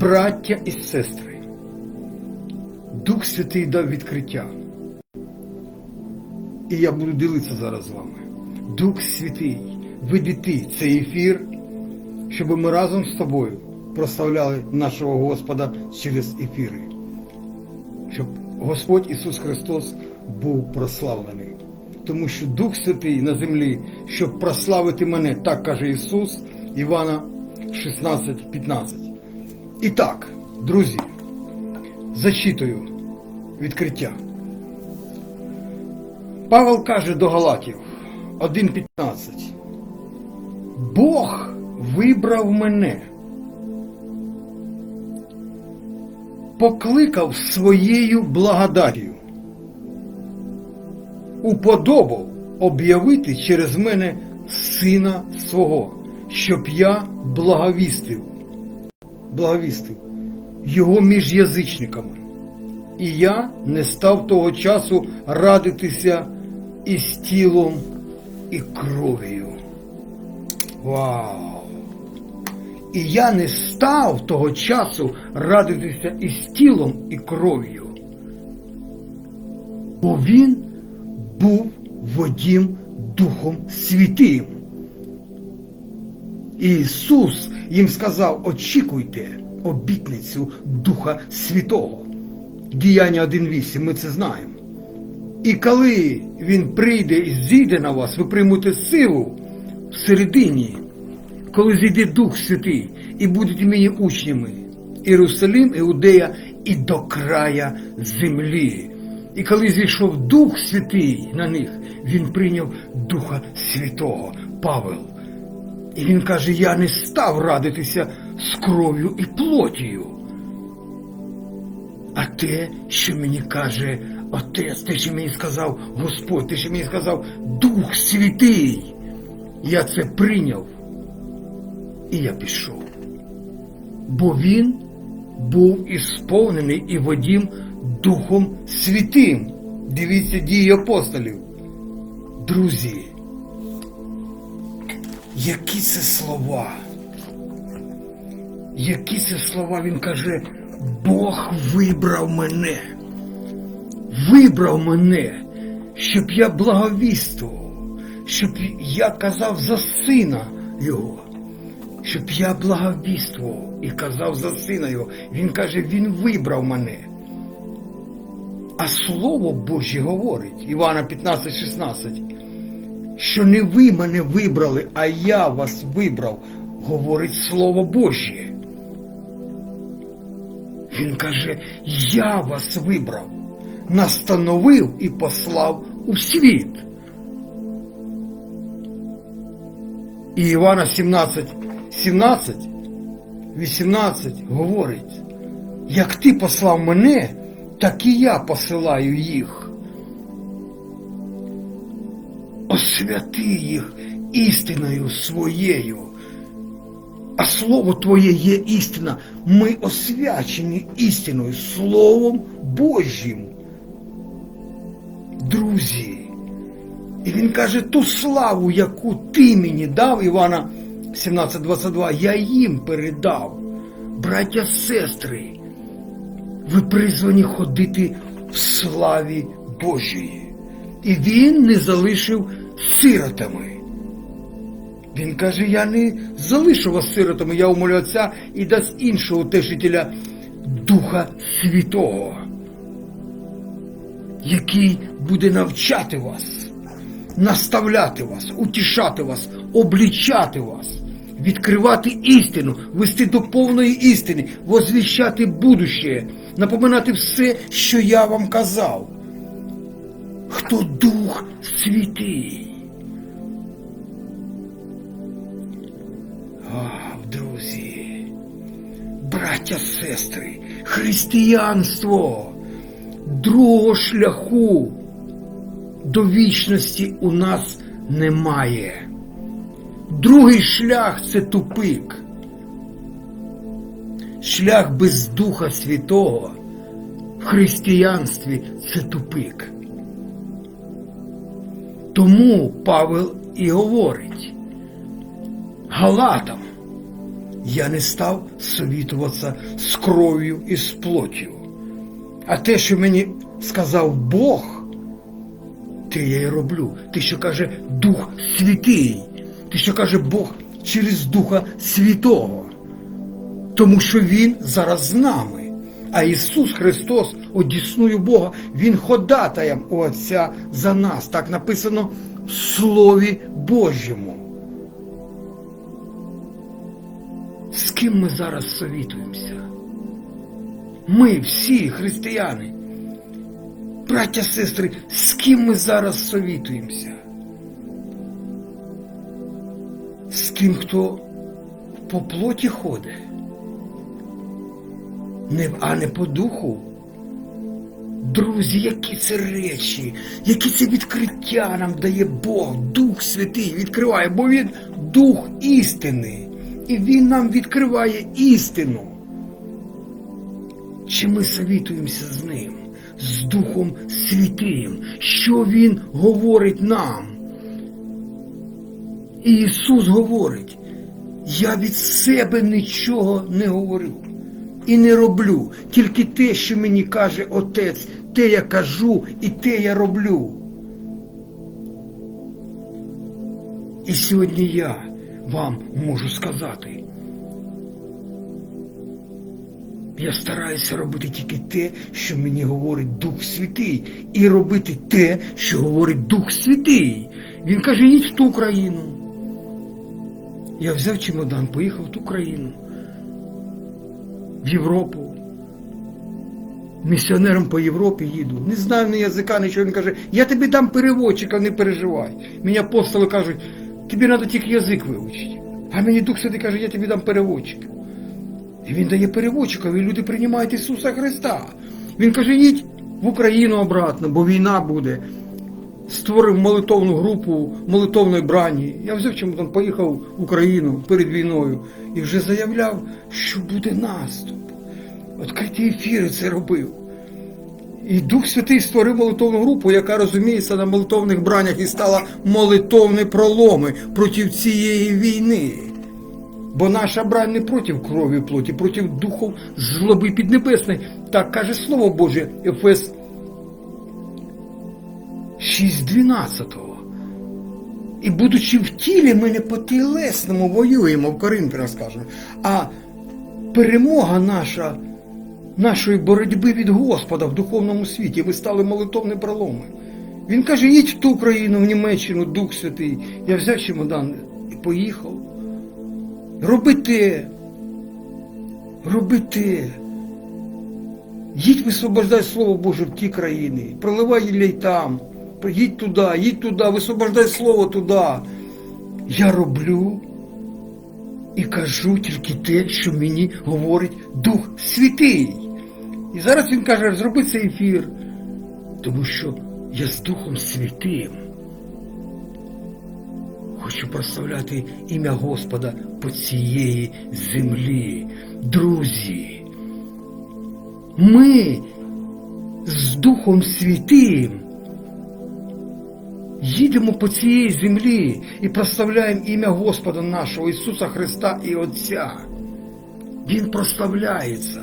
Браття і сестри, Дух Святий дав відкриття. І я буду ділитися зараз з вами. Дух Святий, веди цей ефір, щоб ми разом з тобою прославляли нашого Господа через ефіри. Щоб Господь Ісус Христос був прославлений. Тому що Дух Святий на землі, щоб прославити мене, так каже Ісус, Івана 16,15. І так, друзі, зачитую відкриття. Павел каже до Галатів 1.15. Бог вибрав мене, покликав своєю благодаттю, уподобав об'явити через мене сина свого, щоб я благовістив, благовістив його між язичниками. І я не став того часу радитися із тілом і кров'ю. Вау! І я не став того часу радитися із тілом і кров'ю. Бо він був водім Духом Святим. І Ісус їм сказав: очікуйте обітницю Духа Святого. Діяння 1.8, ми це знаємо. І коли Він прийде і зійде на вас, ви приймете силу всередині, коли зійде Дух Святий, і будете мені учнями Єрусалим, Іудея і до края землі. І коли зійшов Дух Святий на них, він прийняв Духа Святого, Павел. І він каже: Я не став радитися з кров'ю і плотію. А те, що мені каже Отець, те, що мені сказав Господь, те, що мені сказав Дух Святий, я це прийняв. І я пішов. Бо він був ісповнений і водім Духом Святим. Дивіться дії апостолів. Друзі, які це слова? Які це слова він каже, Бог вибрав мене, вибрав мене, щоб я благовіствував, щоб я казав за сина його, щоб я благовіствував і казав за сина його. Він каже, він вибрав мене. А Слово Боже говорить, Івана 15, 16, що не ви мене вибрали, а я вас вибрав, говорить Слово Боже. Він каже, я вас вибрав, настановив і послав у світ. І Івана 17, 17, 18 говорить, як ти послав мене, так і я посилаю їх. Освяти їх істиною своєю. А слово Твоє є істина. Ми освячені істиною, Словом Божим. Друзі. І він каже, ту славу, яку ти мені дав, Івана 17.22, я їм передав. Браття, сестри, ви призвані ходити в славі Божої. І він не залишив сиротами. Він каже, я не залишу вас сиротами, я умолю Отця і дасть іншого утешителя Духа Святого, який буде навчати вас, наставляти вас, утішати вас, облічати вас, відкривати істину, вести до повної істини, возвіщати будуще, напоминати все, що я вам казав. Хто Дух Святий? Браття, сестри, християнство другого шляху до вічності у нас немає. Другий шлях це тупик. Шлях без Духа Святого в християнстві це тупик. Тому Павел і говорить Галатам я не став совітуватися з кров'ю і з плоттю. А те, що мені сказав Бог, те я й роблю. Те, що каже Дух Святий, те, що каже Бог через Духа Святого. Тому що Він зараз з нами. А Ісус Христос, одіснує Бога, Він ходатаєм у Отця за нас. Так написано в Слові Божому. Ким ми зараз совітуємося? Ми всі християни, браття, сестри, з ким ми зараз совітуємося? З ким, хто по плоті ходить, а не по духу. Друзі, які це речі, які це відкриття нам дає Бог, Дух Святий відкриває, бо Він Дух істини. І Він нам відкриває істину. Чи ми совітуємося з ним, з Духом Святим, що Він говорить нам? І Ісус говорить, я від себе нічого не говорю і не роблю, тільки те, що мені каже Отець, те я кажу і те я роблю. І сьогодні я вам можу сказати. Я стараюся робити тільки те, що мені говорить Дух Святий, і робити те, що говорить Дух Святий. Він каже, їдь в ту країну. Я взяв чемодан, поїхав в ту країну, в Європу. Місіонером по Європі їду. Не знаю ні язика, нічого. Він каже, я тобі дам переводчика, не переживай. Мені апостоли кажуть, тобі треба тільки язик вивчити. А мені Дух Святий каже, я тобі дам переводчика. І він дає переводчика, і люди приймають Ісуса Христа. Він каже, їдь в Україну обратно, бо війна буде. Створив молитовну групу молитовної брані. Я взяв чемодан, поїхав в Україну перед війною і вже заявляв, що буде наступ. Відкриті ефіри це робив. І Дух Святий створив молитовну групу, яка розуміється на молитовних бранях і стала молитовні проломи проти цієї війни. Бо наша брань не проти крові і плоті, проти духов злоби піднебесної. Так каже Слово Боже, Ефес 6.12. І будучи в тілі, ми не по тілесному воюємо, в Коринфянах скажемо, а перемога наша, нашої боротьби від Господа в духовному світі. Ми стали молитовні проломи. Він каже, їдь в ту країну, в Німеччину, Дух Святий. Я взяв чемодан і поїхав. Роби те. Роби те. Їдь висвобождай Слово Боже в ті країни. Проливай їлей там. Їдь туди, їдь туди, висвобождай Слово туди. Я роблю і кажу тільки те, що мені говорить Дух Святий. І зараз він каже, зроби цей ефір, тому що я з Духом Святим хочу прославляти ім'я Господа по цієї землі. Друзі, ми з Духом Святим їдемо по цій землі і прославляємо ім'я Господа нашого Ісуса Христа і Отця. Він прославляється.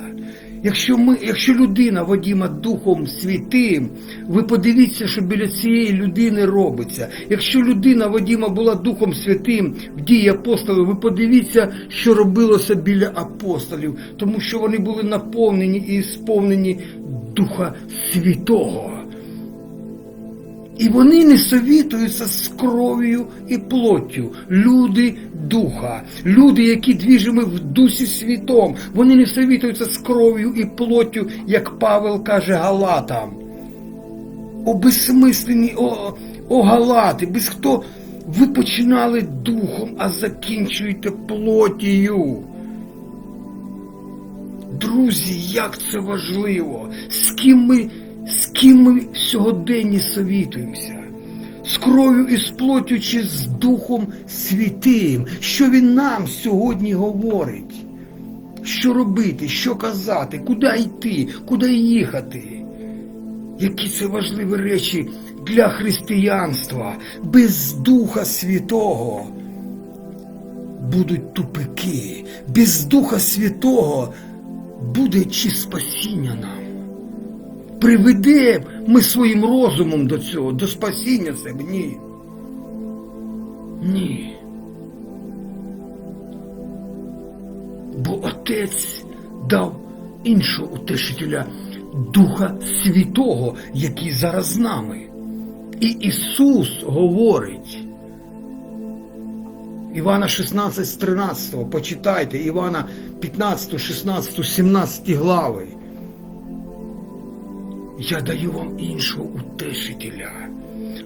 Якщо ми, якщо людина водіма Духом Святим, ви подивіться, що біля цієї людини робиться. Якщо людина водіма була Духом Святим в дії апостолів, ви подивіться, що робилося біля апостолів, тому що вони були наповнені і сповнені Духа Святого. І вони не совітуються з кров'ю і плоттю. Люди духа, люди, які двіжими в дусі світом, вони не совітуються з кров'ю і плоттю, як Павел каже Галатам. О безсмислені, о, о Галати, без хто ви починали духом, а закінчуєте плотію. Друзі, як це важливо, з ким ми, з ким ми сьогодні совітуємося, з кров'ю і з плоттю чи з Духом Святим, що Він нам сьогодні говорить, що робити, що казати, куди йти, куди їхати. Які це важливі речі для християнства? Без Духа Святого. будуть тупики, без Духа Святого буде чи спасіння нам. Приведе ми своїм розумом до цього, до спасіння себе? Ні. Ні. Бо Отець дав іншого утешителя Духа Святого, який зараз з нами. І Ісус говорить. Івана 16 13, почитайте, Івана 15, 16, 17 глави. Я даю вам іншого утешителя,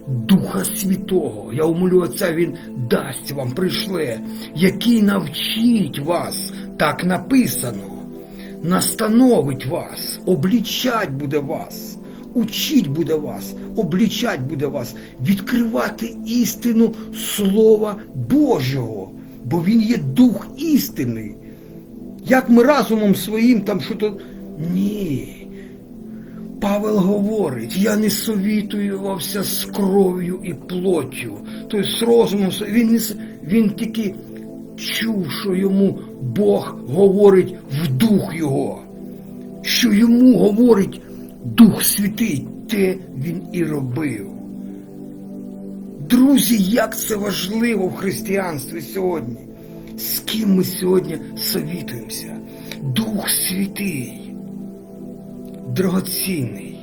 Духа Святого. Я умолю Отця, Він дасть вам, пришле, який навчить вас, так написано, настановить вас, облічать буде вас, учить буде вас, облічать буде вас, відкривати істину Слова Божого, бо Він є Дух істини. Як ми разумом своїм там що то. Ні. Павел говорить, я не совітуювався з кров'ю і плоттю, тобто з розумом. Він, не, він тільки чув, що йому Бог говорить в дух його, що йому говорить Дух Святий, те він і робив. Друзі, як це важливо в християнстві сьогодні. З ким ми сьогодні совітуємося? Дух Святий драгоцінний.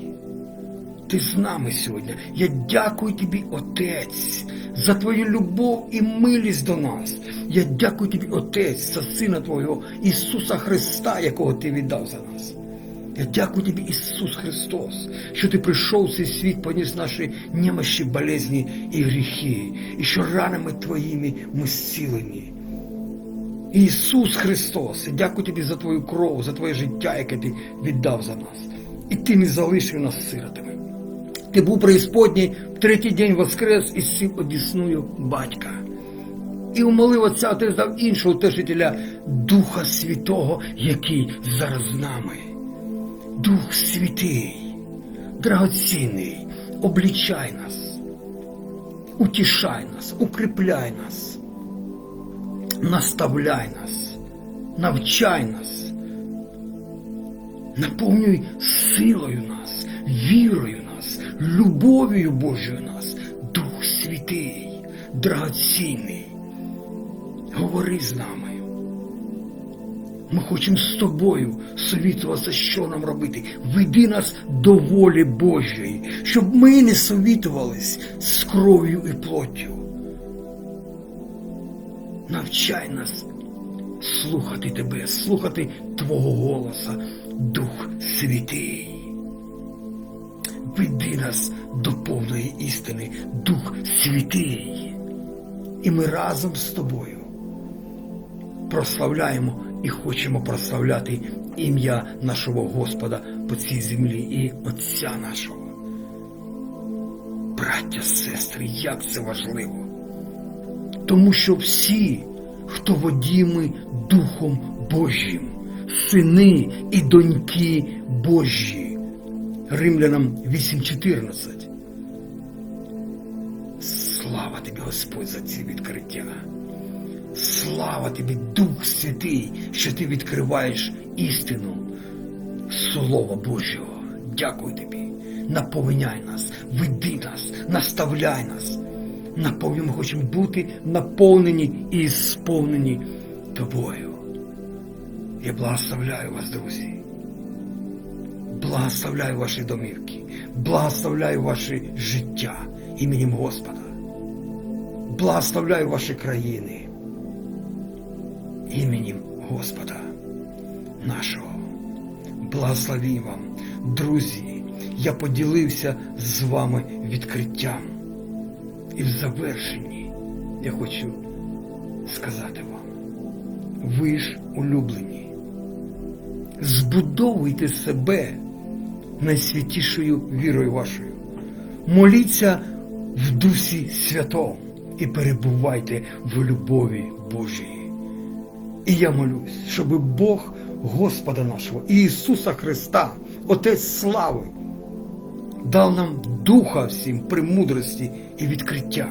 Ти з нами сьогодні. Я дякую тобі, Отець, за твою любов і милість до нас. Я дякую тобі, Отець, за Сина Твого Ісуса Христа, якого Ти віддав за нас. Я дякую тобі, Ісус Христос, що ти прийшов в цей світ, поніс наші немощі, болезні і гріхи, і що ранами Твоїми ми зцілені. Ісус Христос, я дякую тобі за твою кров, за твоє життя, яке ти віддав за нас. І ти не залишив нас сиротами. Ти був преісподній, в третій день воскрес і сів одісною батька. І умолив Отця, ти здав іншого утешителя Духа Святого, який зараз з нами. Дух Святий, драгоцінний, облічай нас, утішай нас, укріпляй нас наставляй нас, навчай нас, наповнюй силою нас, вірою нас, любов'ю Божою нас, Дух Святий, драгоцінний. Говори з нами. Ми хочемо з тобою совітуватися, що нам робити. Веди нас до волі Божої, щоб ми не совітувались з кров'ю і плоттю. Навчай нас слухати тебе, слухати Твого голоса, Дух Святий. Веди нас до повної істини, Дух Святий. І ми разом з тобою прославляємо і хочемо прославляти ім'я нашого Господа по цій землі і Отця нашого. Браття, сестри, як це важливо! Тому що всі, хто водіми Духом Божим, сини і доньки Божі. Римлянам 8.14. Слава тобі, Господь, за ці відкриття. Слава тобі, Дух Святий, що ти відкриваєш істину Слова Божого. Дякую тобі. Наповняй нас, веди нас, наставляй нас. Наповнені ми хочемо бути наповнені і сповнені тобою. Я благословляю вас, друзі. Благословляю ваші домівки, благословляю ваше життя іменем Господа. Благословляю ваші країни іменем Господа нашого. Благословім вам, друзі, я поділився з вами відкриттям. І в завершенні я хочу сказати вам, ви ж улюблені, збудовуйте себе найсвятішою вірою вашою. Моліться в Дусі Святому і перебувайте в любові Божій. І я молюсь, щоб Бог Господа нашого Ісуса Христа, Отець слави, дав нам духа всім премудрості і відкриття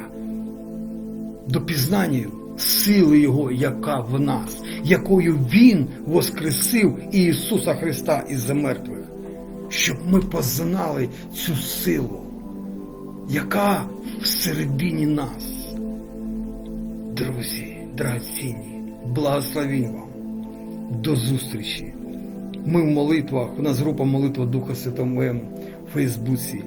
до пізнання сили Його, яка в нас, якою Він воскресив Ісуса Христа із мертвих, щоб ми познали цю силу, яка всередині нас. Друзі, драгоцінні, благословінь вам. До зустрічі. Ми в молитвах, у нас група молитва Духа Святого М в Фейсбуці.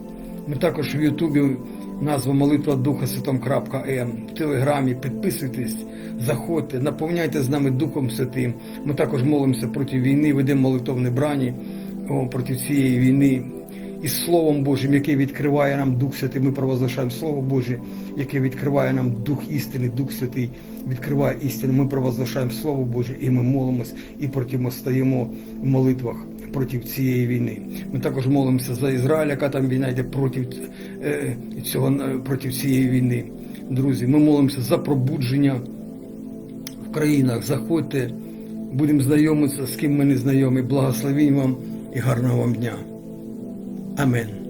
Ми також в Ютубі назва молитва Духа Святом.м, в Телеграмі. Підписуйтесь, заходьте, наповняйте з нами Духом Святим. Ми також молимося проти війни, ведемо молитовне брані проти цієї війни. І Словом Божим, яке відкриває нам Дух Святий, ми провозглашаємо Слово Боже, яке відкриває нам Дух істини, Дух Святий відкриває істину. Ми провозглашаємо Слово Боже, і ми молимось і протистоїмо в молитвах проти цієї війни. Ми також молимося за Ізраїль, яка там війна йде проти цього е, проти цієї війни. Друзі, ми молимося за пробудження в країнах. Заходьте, будемо знайомитися, з ким ми не знайомі. Благословінь вам і гарного вам дня. Амен.